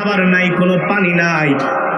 খাবার নাই কোনো পানি নাই।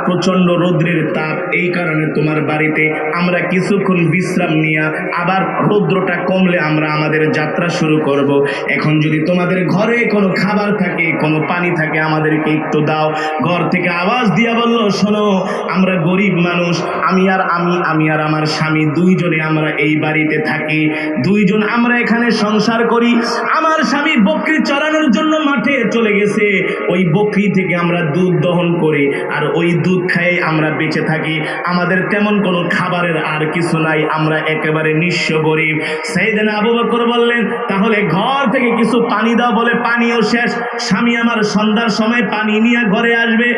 প্রচণ্ড রৌদ্রের তাপ, এই কারণে তোমার বাড়িতে আমরা কিছুক্ষণ বিশ্রাম নিয়ে আবার রৌদ্রটা কমলে আমরা আমাদের যাত্রা শুরু করব। এখন যদি তোমাদের ঘরে কোনো খাবার থাকে, কোনো পানি থাকে, আমাদেরকে একটু দাও। ঘর থেকে আওয়াজ দিয়া বলল, শোনো, আমরা গরিব মানুষ, আমি আর আমি আমি আর আমার স্বামী দুইজনে আমরা এই বাড়িতে থাকি। দুইজন আমরা এখানে সংসার করি। আমার স্বামী বকরি চড়ানোর জন্য মাঠে চলে গেছে। ওই বকরি থেকে আমরা দুধ দহন করি, আর ওই দুধ খাই আমরা বেঁচে থাকি। আমাদের তেমন কোনো খাবারের আর কিছু নাই। আমরা একেবারে নিঃস্ব গরিব। সেই সেইদিন আবু বকর বললেন, তাহলে ঘর থেকে কিছু পানি দাও বলে পানিও শেষ। স্বামী আমার সন্ধ্যার সময় পানি নিয়ে ঘরে আসবে।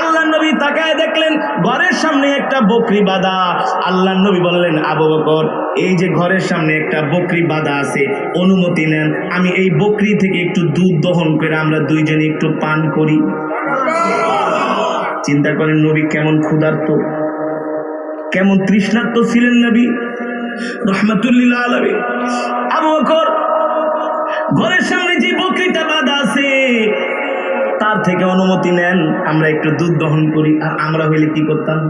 আল্লাহ নবী তাকায় দেখলেন, ঘরের সামনে একটা বকরি বাঁধা। আল্লাহ নবী বললেন, আবু বকর, এই যে ঘরের সামনে একটা বকরি বাঁধা আছে, অনুমতি নেন। আমি এই বকরি থেকে একটু দুধ দহন করে আমরা দুইজনে একটু পান করি। চিন্তা করেন নবী কেমন ক্ষুধার্ত, কেমন তৃষ্ণার্ত ছিলেন নবী? রহমতুল্লিল্লাহ আলমী আবু বকর ঘরের সামনে যে বকরিটা বাঁধা আছে, তার থেকে অনুমতি নেন, আমরা একটু দুধ দহন করি। আর আমরা হইলে কি করতাম?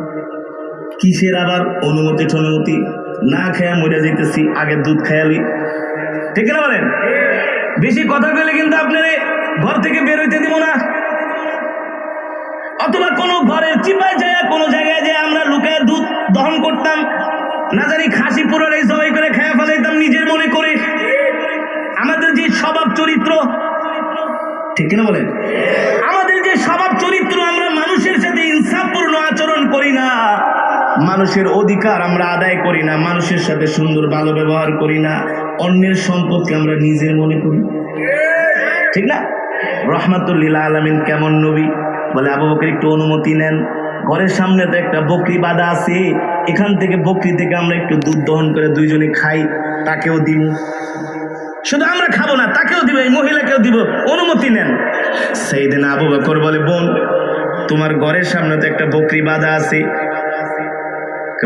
কিসের আবার অনুমতি টনুমতি না খেয়া মরে যেতেছি আগে দুধ খেয়ালি ঠিক না বলেন? বেশি কথা কইলে কিন্তু আপনারে ঘর থেকে বের হইতে দিব না। কোনো ঘরের চিপায় যায়, কোনো জায়গায় যে আমরা লুকায় দুধ দহন করতাম। না জানি খাসি পুরোটাই সবাই করে খেয়া ফেলাইতাম নিজের মনে করে। আমাদের যে স্বভাব চরিত্র, ঠিক কিনা বলেন? আমাদের যে স্বভাব চরিত্র আমরা মানুষের সাথে ইনসাফপূর্ণ আচরণ করি না। মানুষের অধিকার আমরা আদায় করি না, মানুষের সাথে সুন্দর ভালো ব্যবহার করি না, অন্যের সম্পদকে আমরা নিজের মনে করি। ঠিক না? রহমাতুল্লিল আলমিন কেমন নবী? বলে, আবু বকর, একটু অনুমতি নেন। ঘরের সামনে তো একটা বকরি বাঁধা আছে। এখান থেকে বকরি থেকে আমরা একটু দুধ দহন করে দুইজনে খাই। তাকেও দিব। শুধু আমরা খাব না, তাকেও দিব, এই মহিলাকেও দিব। অনুমতি নেন। সেই দিন আবু বকর বলে, বোন, তোমার ঘরের সামনে তো একটা বকরি বাঁধা আছে।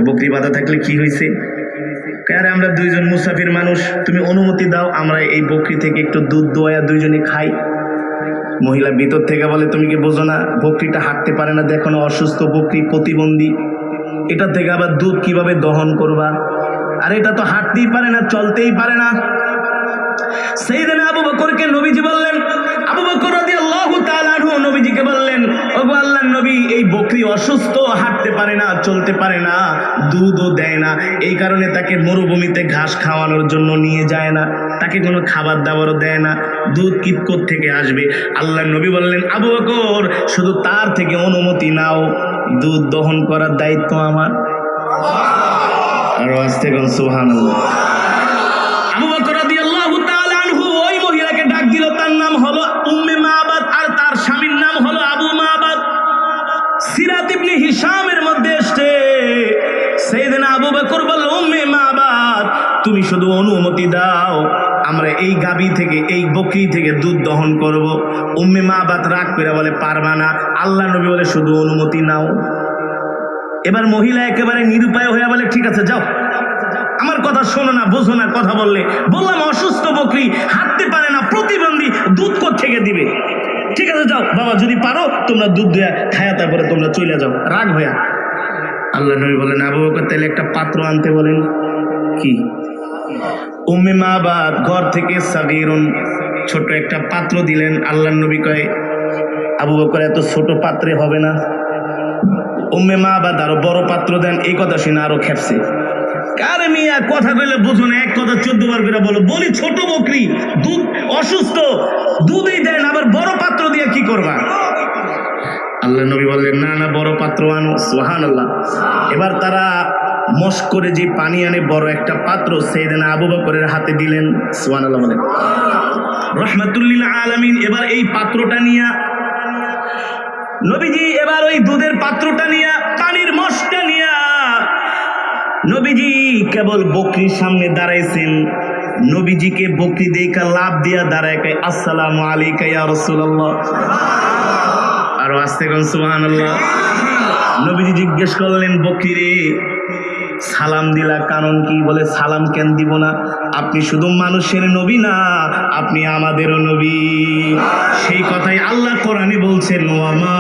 বকরি বাঁধা থাকলে কি হয়েছে আরে আমরা দুইজন মুসাফির মানুষ। তুমি অনুমতি দাও, আমরা এই বকরি থেকে একটু দুধ দোয়া দুইজনে খাই। মহিলা ভিতর থেকে বলে, তুমি কি বোঝো না, বকরিটা হাঁটতে পারে না, দেখো না, অসুস্থ বকরি, প্রতিবন্ধী। এটা থেকে আবার দুধ কীভাবে দহন করবা? আর এটা তো হাঁটতেই পারে না, চলতেই পারে না। সেই দিনে আবু বকরকে নবীজি বললেন, আবু বকর রাদিয়াল্লাহু তাআলা আনহু নবীজিকে বললেন, ওগো নবী, এই বকরি অসুস্থ, হাঁটতে পারে না, চলতে পারে না, দুধও দেয় না, এই কারণে তাকে মরুভূমিতে ঘাস খাওয়ানোর জন্য নিয়ে যায় না, তাকে কোনো খাবার দাবারও দেয় না, দুধ কিৎকোর থেকে আসবে? আল্লাহর নবী বললেন, আবু বকর, শুধু তার থেকে অনুমতি নাও, দুধ দহন করার দায়িত্ব আমার। আর আজ থেকে সুবহানাল্লাহ। তুমি শুধু অনুমতি দাও। আমরা এই গাবি থেকে, এই বকরি থেকে দুধ দহন করব। উম্মে মা বাত রাগ করে বলে, পারবা না। আল্লাহ নবী বলে, শুধু অনুমতি নাও। এবার মহিলা একেবারে নিরুপায় হয়ে বলে, ঠিক আছে, যাও। আমার কথা শোনো না, বোঝো না কথা বললে। বললাম, অসুস্থ বকরি, হাঁটতে পারে না, প্রতিবন্ধী দুধ থেকে দিবে? ঠিক আছে, যাও, বাবা, যদি পারো, তোমরা দুধ দেয়া খায়া তারপরে তোমরা চলে যাও। রাগ হইয়া। আল্লাহ নবী বলেন আবু বকর তাহলে একটা পাত্র আনতে বলেন। কি? উম্মে মা বাদ ঘর থেকে সাগিরুন ছোট একটা পাত্র দিলেন। আল্লাহ নবী কয়, আবু বকর, এত ছোট পাত্রে হবে না। উম্মে মা বাদ আরও বড় পাত্র দেন, এই কথা শুনে আরও খেপছে কারে মিয়া, কথা কইলে বুঝো না, এক কথা চোদ্দ বার করে বলো। বলি, ছোট বকরি, দুধ অসুস্থ, দুধই দেন, আবার বড় পাত্র দিয়ে কি করবা? আল্লাহ নবী বললেন, না না, বড় পাত্র আনো সোহান আল্লাহ এবার তারা মশ করে যে পানি আনে, বড় একটা পাত্র সেই দিন আবু বকরের হাতে দিলেন। সোহান আল্লাহ রহমাতুল্লিল আলামিন এবার এই পাত্রটা নিয়া, নবীজি এবার ওই দুধের পাত্রটা নিয়া, পানির মশটা নিয়া, নবীজি কেবল বকরির সামনে দাঁড়াইছেন। নবীজিকে বকরি দেখা লাভ দিয়া দাঁড়ায় কয়, আসসালামু আলাইকা ইয়া রাসূলুল্লাহ। আর আস্তে কোন, সুবহানাল্লাহ। নবীজি জিজ্ঞেস করলেন, বকরি রে সালাম দিলা, কারণ কি বলে সালাম কেন দিব না? আপনি শুধু মানুষের নবী না, আপনি আমাদেরও নবী। সেই কথাই আল্লাহ কোরআনে বলছেন ওয়ামা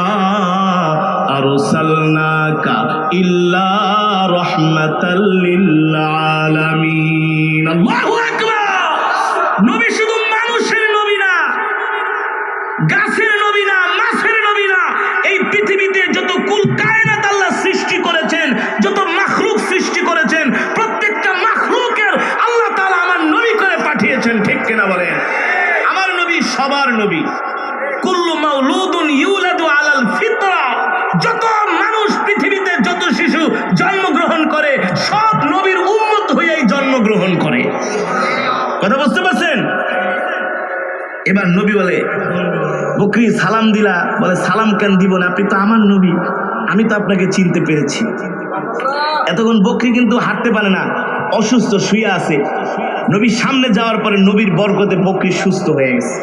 আরসালনাকা ইল্লা রাহমাতাল লিল আলামিন। আল্লাহু আকবার! নবী বলেন, আমার নবী সবার নবী। কুল্লু মাউলুদুন ইউলাদু আলাল ফিতরা। যত মানুষ পৃথিবীতে যত শিশু জন্মগ্রহণ করে, সব নবীর উম্মত হয়েই জন্মগ্রহণ করে। কথা বুঝতে পারছেন? এবার নবী বলে, বকরি, সালাম দিলা। বলে, সালাম কেন দিব না? আপনি তো আমার নবী। আমি তো আপনাকে চিনতে পেরেছি। এতক্ষণ বকরি কিন্তু হাঁটতে পারে না, অসুস্থ, শুয়ে আছে। নবীর সামনে যাওয়ার পরে নবীর বরকতে বকরি সুস্থ হয়ে গেছে।